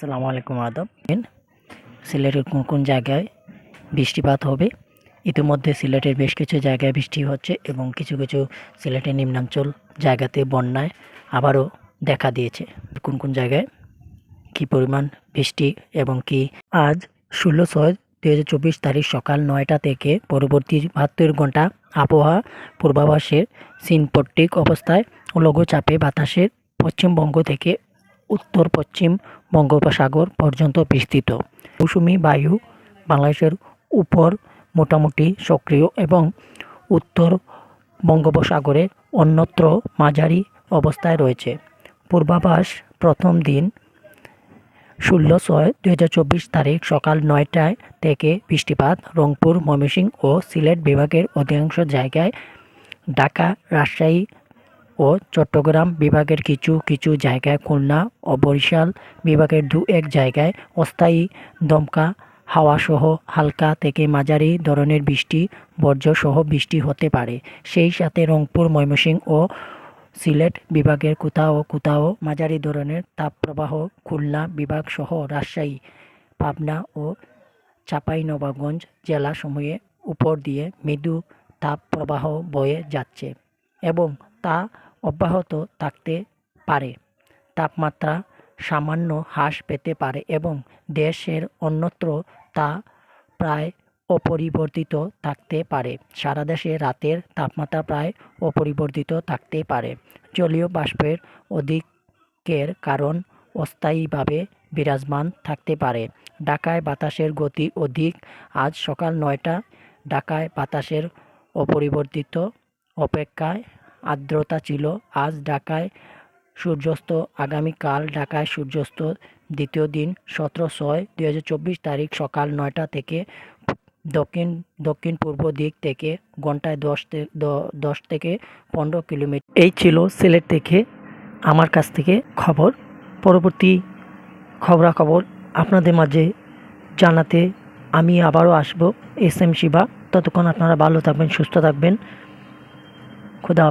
আসসালামু আলাইকুম, আদব। সিলেটের কোন কোন জায়গায় বৃষ্টিপাত হবে? ইতিমধ্যে সিলেটের বেশ কিছু জায়গায় বৃষ্টি হচ্ছে এবং কিছু কিছু সিলেটের নিম্নাঞ্চল জায়গাতে বন্যায় আবারও দেখা দিয়েছে। কোন কোন জায়গায়? কী পরিমাণ বৃষ্টি এবং কি? আজ ষোলো ছয় দু হাজার চব্বিশ তারিখ সকাল নয়টা থেকে পরবর্তী বাহাত্তর ঘণ্টা আবহাওয়া পূর্বাভাসের সিনপট্টিক অবস্থায় লঘুচাপে বাতাসের পশ্চিমবঙ্গ থেকে উত্তর পশ্চিম বঙ্গোপসাগর পর্যন্ত বিস্তৃত। মৌসুমি বায়ু বাংলাদেশের উপর মোটামুটি সক্রিয় এবং উত্তর বঙ্গোপসাগরে অন্যত্র মাঝারি অবস্থায় রয়েছে। পূর্বাভাস প্রথম দিন ষোলো ছয় দুই হাজার চব্বিশ তারিখ সকাল নয়টায় থেকে বৃষ্টিপাত রংপুর, ময়মনসিংহ ও সিলেট বিভাগের অধিকাংশ জায়গায় ঢাকা, রাজশাহী ও চট্টগ্রাম বিভাগের কিছু কিছু জায়গায় খুলনা ও বরিশাল বিভাগের দু এক জায়গায় অস্থায়ী দমকা হাওয়াসহ হালকা থেকে মাঝারি ধরনের বৃষ্টি বর্জ্যসহ বৃষ্টি হতে পারে। সেই সাথে রংপুর, ময়মনসিংহ ও সিলেট বিভাগের কোথাও কোথাও মাঝারি ধরনের তাপপ্রবাহ খুলনা বিভাগসহ রাজশাহী, পাবনা ও চাঁপাইনবাবগঞ্জ জেলাসমূহে উপর দিয়ে মৃদু তাপপ্রবাহ বয়ে যাচ্ছে এবং তা অব্যাহত থাকতে পারে। তাপমাত্রা সামান্য হ্রাস পেতে পারে এবং দেশের অন্যত্র তা প্রায় অপরিবর্তিত থাকতে পারে। সারা দেশে রাতের তাপমাত্রা প্রায় অপরিবর্তিত থাকতে পারে। জলীয় বাষ্পের অধিকের কারণ অস্থায়ীভাবে বিরাজমান থাকতে পারে। ঢাকায় বাতাসের গতি অধিক। আজ সকাল নয়টা ঢাকায় বাতাসের অপরিবর্তিত অপেক্ষায় আর্দ্রতা ছিল। আজ ঢাকায় সূর্যাস্ত আগামীকাল ঢাকায় সূর্যাস্ত, দ্বিতীয় দিন সতেরো ছয়, দুই তারিখ সকাল নয়টা থেকে দক্ষিণ দক্ষিণ পূর্ব দিক থেকে ঘন্টায় দশ দশ থেকে পনেরো কিলোমিটার। এই ছিল সিলেট থেকে আমার কাছ থেকে খবর। পরবর্তী খবরাখবর আপনাদের মাঝে জানাতে আমি আবারও আসব। S M Shiva. ততক্ষণ আপনারা ভালো থাকবেন, সুস্থ থাকবেন। খুদা